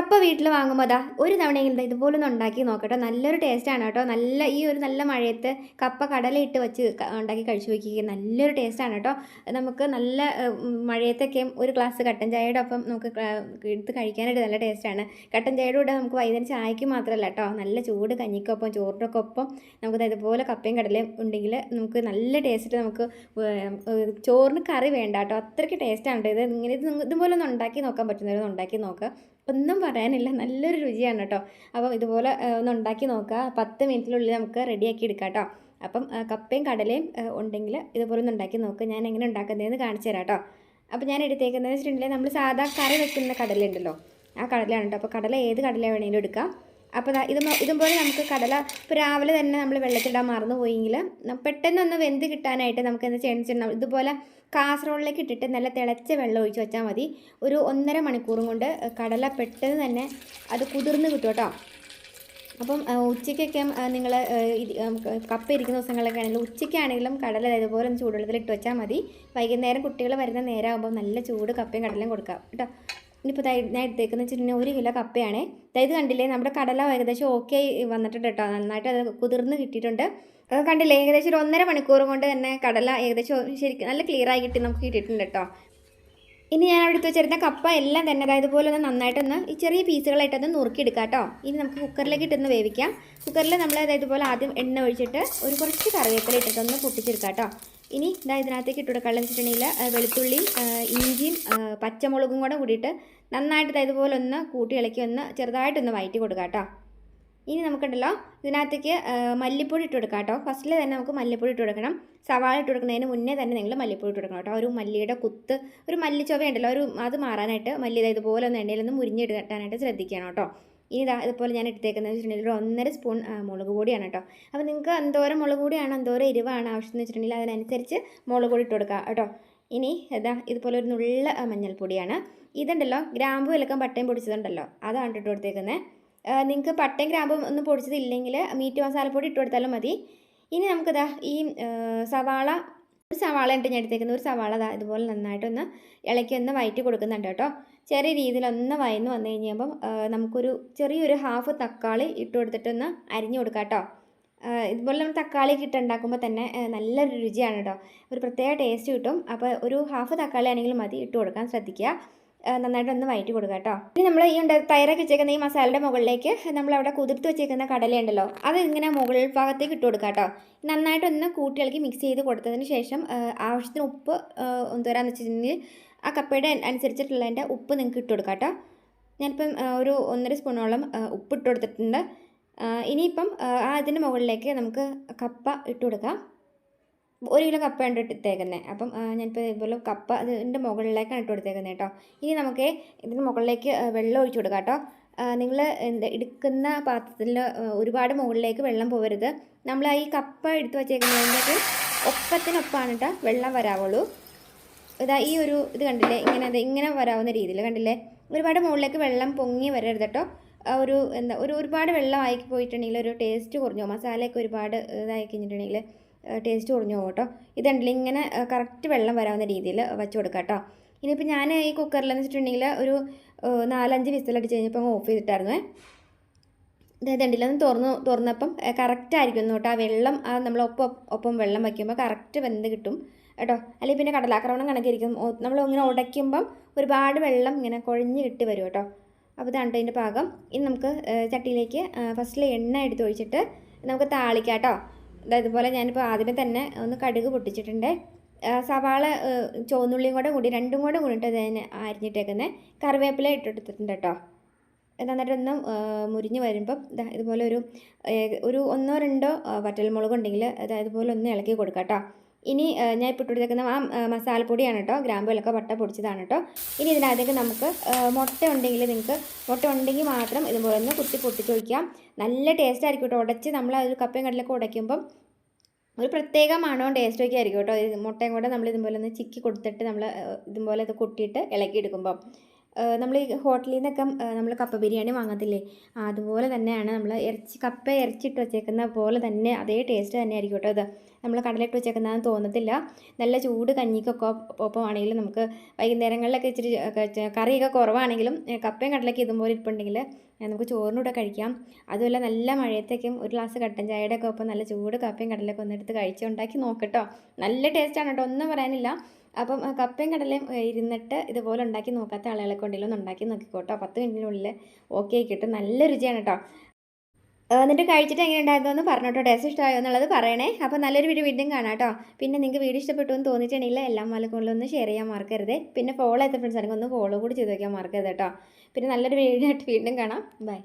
കപ്പ വീട്ടിൽ വാങ്ങുമ്പോൾ അതാ ഒരു തവണയെങ്കിലും ഇതുപോലെ ഒന്ന് ഉണ്ടാക്കി നോക്കട്ടോ. നല്ലൊരു ടേസ്റ്റാണ് കേട്ടോ. നല്ല ഈ ഒരു നല്ല മഴയത്ത് കപ്പ കടലയിട്ട് വെച്ച് ഉണ്ടാക്കി കഴിച്ചു നോക്കിക്കുക നല്ലൊരു ടേസ്റ്റാണ് കേട്ടോ. നമുക്ക് നല്ല മഴയത്തൊക്കെ ഒരു ഗ്ലാസ് കട്ടൻ ചായയുടെ ഒപ്പം നമുക്ക് എടുത്ത് കഴിക്കാനായിട്ട് നല്ല ടേസ്റ്റാണ് കട്ടൻ ചായയുടെ കൂടെ നമുക്ക് വൈകുന്നേരം ചായക്ക് മാത്രമല്ല കേട്ടോ. നല്ല ചൂട് കഞ്ഞിക്കൊപ്പം ചോറിനൊക്കെ ഒപ്പം നമുക്ക് ഇതുപോലെ കപ്പയും കടലയും ഉണ്ടെങ്കിൽ നമുക്ക് നല്ല ടേസ്റ്റ് നമുക്ക് ചോറിന് കറി വേണ്ട കേട്ടോ. അത്രയ്ക്ക് ടേസ്റ്റാണ് ഇത്. ഇങ്ങനെ ഇത് ഇതുപോലെ ഒന്ന് ഉണ്ടാക്കി നോക്കാൻ പറ്റുന്നവരൊന്ന് ഉണ്ടാക്കി നോക്കുക ഒന്നും പറയാനില്ല. നല്ലൊരു രുചിയാണ് കേട്ടോ അപ്പം ഇതുപോലെ ഒന്ന് ഉണ്ടാക്കി നോക്കുക പത്ത് മിനിറ്റിനുള്ളിൽ നമുക്ക് റെഡിയാക്കി എടുക്കാം കേട്ടോ അപ്പം കപ്പയും കടലയും ഉണ്ടെങ്കിൽ ഇതുപോലെ ഒന്ന് ഉണ്ടാക്കി നോക്കുക ഞാൻ എങ്ങനെ ഉണ്ടാക്കുന്നതെന്ന് കാണിച്ചു തരാം കേട്ടോ അപ്പോൾ ഞാൻ എടുത്തേക്കുന്നത് വെച്ചിട്ടുണ്ടെങ്കിൽ നമ്മൾ സാധാ കറി വെക്കുന്ന കടല ഉണ്ടല്ലോ. ആ കടലയാണ് കേട്ടോ അപ്പോൾ കടല ഏത് കടല വേണമെങ്കിലും എടുക്കാം. അപ്പോൾ ഇതും ഇത് ഇതുപോലെ നമുക്ക് കടല ഇപ്പോൾ രാവിലെ തന്നെ നമ്മൾ വെള്ളത്തിടാൻ മറന്നു പോയെങ്കിൽ പെട്ടെന്നൊന്ന് വെന്ത് കിട്ടാനായിട്ട് നമുക്ക് എന്താ ചെയ്യണം ഇതുപോലെ കാസറോളിലേക്ക് ഇട്ടിട്ട് നല്ല തിളച്ച വെള്ളം ഒഴിച്ച് വെച്ചാൽ മതി. ഒരു ഒന്നര മണിക്കൂറും കൊണ്ട് കടല പെട്ടെന്ന് തന്നെ അത് കുതിർന്ന് കിട്ടും കേട്ടോ. അപ്പം ഉച്ചയ്ക്കൊക്കെ നിങ്ങൾ കപ്പ ഇരിക്കുന്ന ദിവസങ്ങളിലൊക്കെ ആണെങ്കിലും ഉച്ചയ്ക്കാണെങ്കിലും കടല ഇതുപോലെ ഒന്ന് ചൂടുവെള്ളത്തിൽ ഇട്ട് വെച്ചാൽ മതി. വൈകുന്നേരം കുട്ടികൾ വരുന്ന നേരമാകുമ്പോൾ നല്ല ചൂട് കപ്പയും കടലയും കൊടുക്കാം കേട്ടോ. ഇനിയിപ്പോൾ ഞാൻ എടുത്തേക്കുന്നത് വെച്ചിട്ടുണ്ടെങ്കിൽ ഒരു കിലോ കപ്പയാണ്. ഇത് കണ്ടില്ലേ നമ്മുടെ കടല ഏകദേശം ഓക്കെ വന്നിട്ടുണ്ട് കേട്ടോ. നന്നായിട്ട് അത് കുതിർന്ന് കിട്ടിയിട്ടുണ്ട്. അത് കണ്ടില്ലേ ഏകദേശം ഒരു ഒന്നര മണിക്കൂർ കൊണ്ട് തന്നെ കടല ഏകദേശം ശരിക്കും നല്ല ക്ലിയർ ആയി കിട്ടി നമുക്ക് കിട്ടിയിട്ടുണ്ട് കേട്ടോ. ഇനി ഞാൻ അവിടെ എടുത്ത് വെച്ചിരുന്ന കപ്പ എല്ലാം തന്നെ അതായത് പോലെ ഒന്ന് നന്നായിട്ടൊന്ന് ഈ ചെറിയ പീസുകളായിട്ടൊന്ന് നുറുക്കിയെടുക്കാം കേട്ടോ. ഇനി നമുക്ക് കുക്കറിലേക്ക് ഇട്ടൊന്ന് വേവിക്കാം. കുക്കറിൽ നമ്മൾ അതായത് പോലെ ആദ്യം എണ്ണ ഒഴിച്ചിട്ട് ഒരു കുറച്ച് കറിവേപ്പില ഇട്ടിട്ടൊന്ന് പൊട്ടിച്ചെടുക്കാം കേട്ടോ. ഇനി ഇതാ ഇതിനകത്തേക്ക് ഇട്ട് കൊടുക്കാമെന്ന് വെച്ചിട്ടുണ്ടെങ്കിൽ വെളുത്തുള്ളിയും ഇഞ്ചിയും പച്ചമുളകും കൂടെ കൂടിയിട്ട് നന്നായിട്ട് അതായത് ഇതുപോലെ ഒന്ന് കൂട്ടി ഇളക്കി ഒന്ന് ചെറുതായിട്ടൊന്ന് വയറ്റി കൊടുക്കാം കേട്ടോ. ഇനി നമുക്കുണ്ടല്ലോ ഇതിനകത്തേക്ക് മല്ലിപ്പൊടി ഇട്ട് കൊടുക്കാം കേട്ടോ. ഫസ്റ്റിൽ തന്നെ നമുക്ക് മല്ലിപ്പൊടി ഇട്ട് കൊടുക്കണം. സവാള ഇട്ട് കൊടുക്കുന്നതിന് മുന്നേ തന്നെ നിങ്ങൾ മല്ലിപ്പൊടി ഇട്ട് കൊടുക്കണം കേട്ടോ. ഒരു മല്ലിയുടെ കുത്ത് ഒരു മല്ലിച്ചൊവ ഉണ്ടല്ലോ ഒരു അത് മാറാനായിട്ട് മല്ലി ഇതാ ഇതുപോലെ ഒന്ന് എണ്ണയിലൊന്ന് മുരിഞ്ഞിട്ട് കെട്ടാനായിട്ട് ശ്രദ്ധിക്കണം കേട്ടോ. ഇനി ഇതാ ഇതുപോലെ ഞാൻ എടുത്തേക്കുന്നത് വെച്ചിട്ടുണ്ടെങ്കിൽ ഒരു ഒന്നര സ്പൂൺ മുളക് പൊടിയാണ് കേട്ടോ. അപ്പോൾ നിങ്ങൾക്ക് എന്തോരം മുളക് പൊടിയാണ് എന്തോരം എരിവാണ് ആവശ്യം എന്ന് വെച്ചിട്ടുണ്ടെങ്കിൽ അതിനനുസരിച്ച് മുളക് പൊടി ഇട്ട് കൊടുക്കുക കേട്ടോ. ഇനി ഇതാ ഇതുപോലെ ഒരു നുള്ള മഞ്ഞൾപ്പൊടിയാണ്. ഇതുണ്ടല്ലോ ഗ്രാമ്പു വിലക്കം പട്ടയും പൊടിച്ചതുണ്ടല്ലോ അതാണ് ഇട്ട് കൊടുത്തേക്കുന്നത് നിങ്ങൾക്ക് പട്ടയും ഗ്രാമ്പും ഒന്നും പൊടിച്ചതില്ലെങ്കിൽ മീറ്റ് മസാലപ്പൊടി ഇട്ട് കൊടുത്താലും മതി. ഇനി നമുക്കിതാ ഈ സവാള ഒരു സവാള ഉണ്ട് ഞാൻ എടുത്തേക്കുന്നത്. ഒരു സവാള ഇതാ ഇതുപോലെ നന്നായിട്ടൊന്ന് ഇളക്കി ഒന്ന് വയറ്റി കൊടുക്കുന്നുണ്ട് കേട്ടോ. ചെറിയ രീതിയിൽ ഒന്ന് വയന്ന് വന്നു കഴിഞ്ഞപ്പം നമുക്കൊരു ചെറിയൊരു ഹാഫ് തക്കാളി ഇട്ട് കൊടുത്തിട്ടൊന്ന് അരിഞ്ഞു കൊടുക്കാം കേട്ടോ. ഇതുപോലെ നമ്മൾ തക്കാളി ഇട്ട് തന്നെ നല്ലൊരു രുചിയാണ് കേട്ടോ. ഒരു പ്രത്യേക ടേസ്റ്റ് കിട്ടും. അപ്പോൾ ഒരു ഹാഫ് തക്കാളി ആണെങ്കിലും മതി ഇട്ട് കൊടുക്കാൻ ശ്രദ്ധിക്കുക. ആ, നന്നായിട്ടൊന്ന് വയറ്റി കൊടുക്കുക കേട്ടോ. ഇനി നമ്മൾ ഈ ഉണ്ട് തയ്യാറാക്കി വെച്ചേക്കുന്ന ഈ മസാലയുടെ മുകളിലേക്ക് നമ്മൾ അവിടെ കുതിർത്ത് വെച്ചേക്കുന്ന കടലയുണ്ടല്ലോ അത് ഇങ്ങനെ മുകളിൽ ഭാഗത്തേക്ക് ഇട്ട് കൊടുക്കുക കേട്ടോ. നന്നായിട്ടൊന്ന് കൂട്ടികൾക്ക് മിക്സ് ചെയ്ത് കൊടുത്തതിന് ശേഷം ആവശ്യത്തിന് ഉപ്പ് എന്തോരാന്ന് വെച്ചിട്ടുണ്ടെങ്കിൽ ആ കപ്പയുടെ അനുസരിച്ചിട്ടുള്ളതിന്റെ ഉപ്പ് നിങ്ങൾക്ക് ഇട്ട് കൊടുക്കാം കേട്ടോ. ഞാനിപ്പം ഒരു ഒന്നര സ്പൂണോളം ഉപ്പ് ഇട്ട് കൊടുത്തിട്ടുണ്ട്. ഇനിയിപ്പം അതിന്റെ മുകളിലേക്ക് നമുക്ക് കപ്പ ഇട്ട് കൊടുക്കാം. ഒരു കിലോ കപ്പ ഉണ്ട് ഇട്ടേക്കുന്നത് അപ്പം ഞാനിപ്പോൾ ഇതുപോലെ കപ്പ അതിന്റെ മുകളിലേക്കാണ് ഇട്ട് കൊടുത്തേക്കുന്നത് കേട്ടോ ഇനി നമുക്ക് ഇതിന്റെ മുകളിലേക്ക് വെള്ളം ഒഴിച്ചു കൊടുക്കാം കേട്ടോ നിങ്ങൾ എന്താ എടുക്കുന്ന പാത്രത്തിൽ ഒരുപാട് മുകളിലേക്ക് വെള്ളം പോകരുത് നമ്മൾ ഈ കപ്പ എടുത്ത് വച്ചേക്കുന്നതിന്റെ ഒപ്പത്തിനൊപ്പമാണ് കേട്ടോ വെള്ളം വരാവുള്ളൂ. ഇതാ ഈ ഒരു ഇത് കണ്ടില്ലേ? ഇങ്ങനെ ഇങ്ങനെ വരാവുന്ന രീതിയിൽ കണ്ടില്ലേ? ഒരുപാട് മുകളിലേക്ക് വെള്ളം പൊങ്ങി വരരുത് കേട്ടോ ഒരു എന്താ ഒരു ഒരുപാട് വെള്ളം ആയി പോയിട്ടുണ്ടെങ്കിൽ ഒരു ടേസ്റ്റ് കുറഞ്ഞു. മസാലയൊക്കെ ഒരുപാട് ഇതായി കഴിഞ്ഞിട്ടുണ്ടെങ്കിൽ ടേസ്റ്റ് കുറഞ്ഞു പോകും കേട്ടോ. ഇതുണ്ടല്ലോ ഇങ്ങനെ കറക്റ്റ് വെള്ളം വരാവുന്ന രീതിയിൽ വെച്ച് കൊടുക്കാം കേട്ടോ. ഇനിയിപ്പോൾ ഞാൻ ഈ കുക്കറിലെന്ന് വെച്ചിട്ടുണ്ടെങ്കിൽ ഒരു നാലഞ്ച് വിസിലടിച്ച് കഴിഞ്ഞപ്പോൾ അങ്ങ് ഓഫ് ചെയ്തിട്ടായിരുന്നു. അതായത് ഉണ്ടെങ്കിൽ ഒന്ന് തുറന്ന് തുറന്നപ്പം കറക്റ്റ് ആയിരിക്കും കേട്ടോ. ആ വെള്ളം ആ നമ്മൾ ഒപ്പം ഒപ്പം വെള്ളം വയ്ക്കുമ്പോൾ കറക്റ്റ് വെന്ത് കിട്ടും കേട്ടോ. അല്ലെങ്കിൽ പിന്നെ കടലാക്രമണം കണക്കിരിക്കും നമ്മൾ ഇങ്ങനെ ഉടയ്ക്കുമ്പം ഒരുപാട് വെള്ളം ഇങ്ങനെ കുഴഞ്ഞ് കിട്ടി വരും കേട്ടോ. അപ്പോൾ ഇതാണ് ഇതിന്റെ പാകം. ഇനി നമുക്ക് ചട്ടിയിലേക്ക് ഫസ്റ്റിൽ എണ്ണ എടുത്ത് ഒഴിച്ചിട്ട് നമുക്ക് താളിക്കാം കേട്ടോ. ഇതുപോലെ ഞാനിപ്പോൾ ആദ്യമേ തന്നെ ഒന്ന് കടുക് പൊട്ടിച്ചിട്ടുണ്ട്. സവാള ചുവന്നുള്ളിയും കൂടെ കൂടി രണ്ടും കൂടെ കൂടിയിട്ട് ഞാൻ അരിഞ്ഞിട്ടേക്കുന്നത് കറിവേപ്പില ഇട്ടെടുത്തിട്ടുണ്ട് കേട്ടോ. നന്നായിട്ടൊന്ന് മുരിഞ്ഞ് വരുമ്പം ഇതുപോലെ ഒരു ഒരു ഒന്നോ രണ്ടോ വറ്റൽമുളകുണ്ടെങ്കിൽ വറ്റൽമുളക് ഉണ്ടെങ്കിൽ അത് ഇതുപോലെ ഒന്ന് ഇളക്കി കൊടുക്കാം കേട്ടോ ഇനി ഞാൻ ഇപ്പോൾ ഇട്ടുകൊടുത്തേക്കുന്ന ആ മസാലപ്പൊടിയാണ് കേട്ടോ. ഗ്രാമ്പുകളൊക്കെ പട്ട പൊടിച്ചതാണ് കേട്ടോ. ഇനി ഇതിനകത്തേക്ക് നമുക്ക് മുട്ട ഉണ്ടെങ്കിൽ നിങ്ങൾക്ക് മുട്ട ഉണ്ടെങ്കിൽ മാത്രം ഇതുപോലെ ഒന്ന് കുത്തി പൊട്ടിച്ച് ഒഴിക്കാം. നല്ല ടേസ്റ്റ് ആയിരിക്കും കേട്ടോ. ഉടച്ച് നമ്മൾ ആ ഒരു കപ്പയും കടലൊക്കെ ഉടയ്ക്കുമ്പം ഒരു പ്രത്യേക മണവും ടേസ്റ്റും ഒക്കെ ആയിരിക്കും കേട്ടോ. മുട്ടയും കൂടെ നമ്മൾ ഇതുപോലെ ഒന്ന് ചിക്കി കൊടുത്തിട്ട് നമ്മൾ ഇതുപോലെ ഇത് കൊട്ടിയിട്ട് ഇളക്കി എടുക്കുമ്പം. നമ്മൾ ഈ ഹോട്ടലിൽ നിന്നൊക്കെ നമ്മൾ കപ്പ ബിരിയാണി വാങ്ങത്തില്ലേ? അതുപോലെ തന്നെയാണ് നമ്മൾ ഇറച്ചി കപ്പ ഇറച്ചിട്ട് വെച്ചേക്കുന്ന പോലെ തന്നെ അതേ ടേസ്റ്റ് തന്നെ ആയിരിക്കും കേട്ടോ ഇത്. നമ്മൾ കടലിട്ട് വെച്ചേക്കുന്നതെന്ന് തോന്നത്തില്ല. നല്ല ചൂട് കഞ്ഞിക്കൊക്കെ ഒപ്പം ആണെങ്കിലും നമുക്ക് വൈകുന്നേരങ്ങളിലൊക്കെ ഇച്ചിരി കറിയൊക്കെ കുറവാണെങ്കിലും കപ്പയും കടലൊക്കെ ഇതുപോലെ ഇരിപ്പുണ്ടെങ്കിൽ നമുക്ക് ചോറിനൂടെ കഴിക്കാം. അതുമല്ല നല്ല മഴയത്തേക്കും ഒരു ഗ്ലാസ് കട്ടൻ ചായയുടെ ഒക്കെ ഒപ്പം നല്ല ചൂട് കപ്പയും കടലൊക്കെ ഒന്നെടുത്ത് കഴിച്ചുണ്ടാക്കി നോക്കട്ടോ നല്ല ടേസ്റ്റാണ് കേട്ടോ. ഒന്നും പറയാനില്ല. അപ്പം കപ്പയും കടലയും ഇരുന്നിട്ട് ഇതുപോലെ ഉണ്ടാക്കി നോക്കാത്ത ആളുകളെ കൊണ്ടെങ്കിലും ഒന്ന് ഉണ്ടാക്കി നോക്കിക്കോട്ടോ. പത്ത് മിനിറ്റിനുള്ളിൽ ഓക്കെ കിട്ടും. നല്ല രുചിയാണ് കേട്ടോ എന്നിട്ട് കഴിച്ചിട്ട് എങ്ങനെ ഉണ്ടായിരുന്നു എന്ന് പറഞ്ഞോട്ടോ ടേസ്റ്റ് ഇഷ്ടമായോ എന്നുള്ളത് പറയണേ. അപ്പോൾ നല്ലൊരു വീഡിയോ വീണ്ടും കാണാം കേട്ടോ പിന്നെ നിങ്ങൾക്ക് വീഡിയോ ഇഷ്ടപ്പെട്ടു എന്ന് തോന്നിയിട്ടുണ്ടെങ്കിൽ എല്ലാം മലക്കൊള്ളിൽ ഒന്ന് ഷെയർ ചെയ്യാൻ മറക്കരുത്. പിന്നെ ഫോളോ ചെയ്ത ഫ്രണ്ട്സ് ആണെങ്കിൽ ഒന്ന് ഫോളോ കൂടി ചെയ്ത് വയ്ക്കാൻ മറക്കരുത് കേട്ടോ പിന്നെ നല്ലൊരു വീഡിയോ ആയിട്ട് വീണ്ടും കാണാം. ബൈ